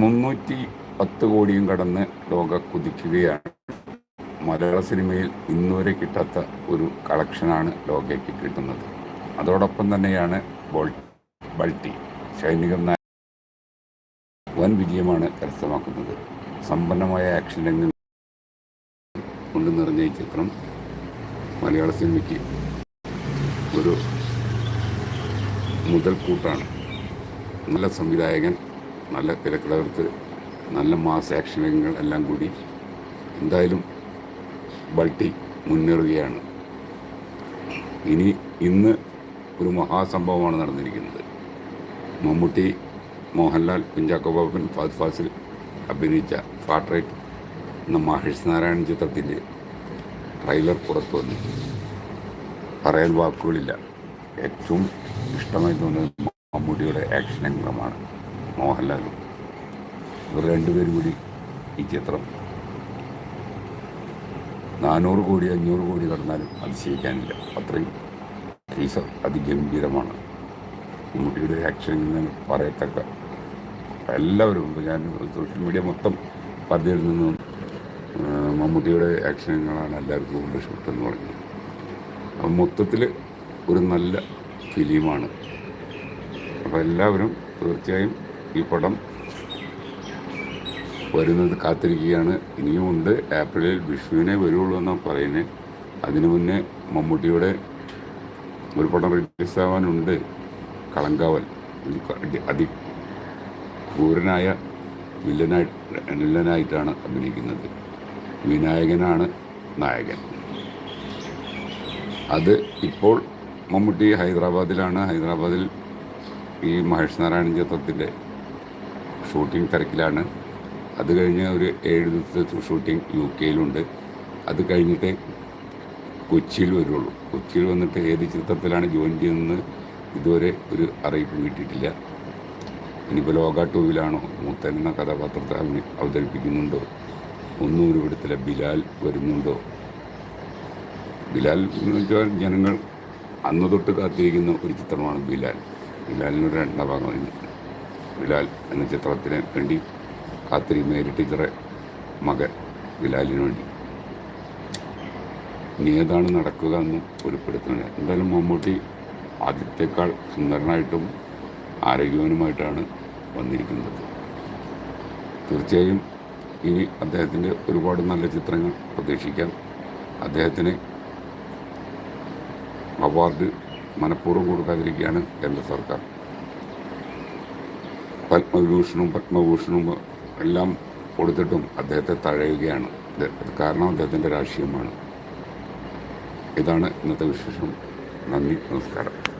മുന്നൂറ്റി പത്ത് കോടിയും കടന്ന് ലോക കുതിക്കുകയാണ്. മലയാള സിനിമയിൽ ഇന്നുവരെ കിട്ടാത്ത ഒരു കളക്ഷനാണ് ലോകയ്ക്ക് കിട്ടുന്നത്. അതോടൊപ്പം തന്നെയാണ് ബോൾ ബൾട്ടി സൈനികർ വൻ വിജയമാണ് കരസ്ഥമാക്കുന്നത്. സമ്പന്നമായ ആക്ഷൻ രംഗങ്ങൾ കൊണ്ട് നിറഞ്ഞ ഈ ചിത്രം മലയാള സിനിമയ്ക്ക് ഒരു മുതൽക്കൂട്ടാണ്. നല്ല സംവിധായകൻ നല്ല തിരക്കഥകൃത്ത് നല്ല മാസ് രംഗങ്ങൾ എല്ലാം കൂടി എന്തായാലും ബൾട്ടി മുന്നേറുകയാണ്. ഇനി ഇന്ന് ഒരു മഹാസംഭവമാണ് നടന്നിരിക്കുന്നത്. മമ്മൂട്ടി മോഹൻലാൽ കുഞ്ചാക്കോ ബാബൻ ഫാദ് ഫാസിൽ അഭിനയിച്ച ഫാട്രൈറ്റ് എന്ന മഹേഷ് നാരായണൻ ചിത്രത്തിന്റെ ട്രെയിലർ പുറത്തു വന്നു. പറയാൻ വാക്കുകളില്ല. ഏറ്റവും ഇഷ്ടമായി തോന്നുന്നത് മമ്മൂട്ടിയുടെ ആക്ഷൻ രംഗമാണ്. മോഹൻലാലും. ഇവർ രണ്ടുപേരും കൂടി ഈ ചിത്രം നാനൂറ് കോടി അഞ്ഞൂറ് കോടി കടന്നാലും അതിശയിക്കാനില്ല അത്രയും ടീസർ അതിഗംഭീരമാണ്. മമ്മൂട്ടിയുടെ ആക്ഷൻ പറയത്തക്ക എല്ലാവരും ഞാൻ സോഷ്യൽ മീഡിയ മൊത്തം പദ്ധതിയിൽ നിന്നും മമ്മൂട്ടിയുടെ ആക്ഷനങ്ങളാണ് എല്ലാവർക്കും കൂടുതൽ ഇഷ്ടപ്പെട്ടെന്ന് പറഞ്ഞത്. അപ്പം മൊത്തത്തിൽ ഒരു നല്ല ഫിലിമാണ് അപ്പോൾ എല്ലാവരും തീർച്ചയായും ഈ പടം വരുന്നത് കാത്തിരിക്കുകയാണ്. ഇനിയും ഉണ്ട്. ഏപ്രിലിൽ വിഷുവിനെ വരുള്ളൂ എന്നാണ് പറയുന്നത് അതിനു മുന്നേ മമ്മൂട്ടിയുടെ ഒരു പടം റിലീസ് ആവാനുണ്ട് കളങ്കാവൽ അതി ക്രൂരനായ വില്ലനായി വില്ലനായിട്ടാണ് അഭിനയിക്കുന്നത്. വിനായകനാണ് നായകൻ. അത് ഇപ്പോൾ മമ്മൂട്ടി ഹൈദരാബാദിലാണ്. ഹൈദരാബാദിൽ ഈ മഹേഷ് നാരായണൻ ചിത്രത്തിന്റെ ഷൂട്ടിംഗ് തിരക്കിലാണ്. അത് കഴിഞ്ഞ് ഒരു ഏഴ് ദിവസത്തെ ഷൂട്ടിംഗ് യു കെയിലുണ്ട് അത് കഴിഞ്ഞിട്ട് കൊച്ചിയിൽ വരുള്ളൂ. കൊച്ചിയിൽ വന്നിട്ട് ഏത് ചിത്രത്തിലാണ് ജോയിൻ ചെയ്യുന്നത് ഇതുവരെ ഒരു അറിയിപ്പും കിട്ടിയിട്ടില്ല. ഇനിയിപ്പോൾ ലോക ടൂവിലാണോ മൂത്ത എന്ന കഥാപാത്രത്തെ അവതരിപ്പിക്കുന്നുണ്ടോ? ഒന്നും ഒരു വിടത്തില്ല ബിലാൽ വരുന്നുണ്ടോ? ബിലാൽ എന്ന് വെച്ചാൽ ജനങ്ങൾ അന്ന് തൊട്ട് കാത്തിരിക്കുന്ന ഒരു ചിത്രമാണ് ബിലാൽ. ബിലാലിനൊരു രണ്ടാം ഭാഗം ബിലാൽ എന്ന ചിത്രത്തിന് വേണ്ടി കാത്തിരിക്കുന്ന ടീച്ചറെ മകൻ ബിലാലിന് വേണ്ടി. ഇനി ഏതാണ് നടക്കുക എന്ന് വെളിപ്പെടുത്തുന്നത് എന്തായാലും മമ്മൂട്ടി ആദ്യത്തേക്കാൾ സുന്ദരനായിട്ടും ആരോഗ്യവാനുമായിട്ടാണ് വന്നിരിക്കുന്നത്. തീർച്ചയായും ഇനി അദ്ദേഹത്തിന്റെ ഒരുപാട് നല്ല ചിത്രങ്ങൾ പ്രതീക്ഷിക്കാം. അദ്ദേഹത്തിന് അവാർഡ് മനഃപൂർവം കൊടുക്കാതിരിക്കുകയാണ് കേന്ദ്ര സർക്കാർ. പത്മവിഭൂഷണും പത്മഭൂഷണും എല്ലാം കൊടുത്തിട്ടും അദ്ദേഹത്തെ തഴയുകയാണ്. കാരണം അദ്ദേഹത്തിന്റെ രാഷ്ട്രീയമാണ്. ഇതാണ് ഇന്നത്തെ വിശേഷം. നന്ദി നമസ്കാരം.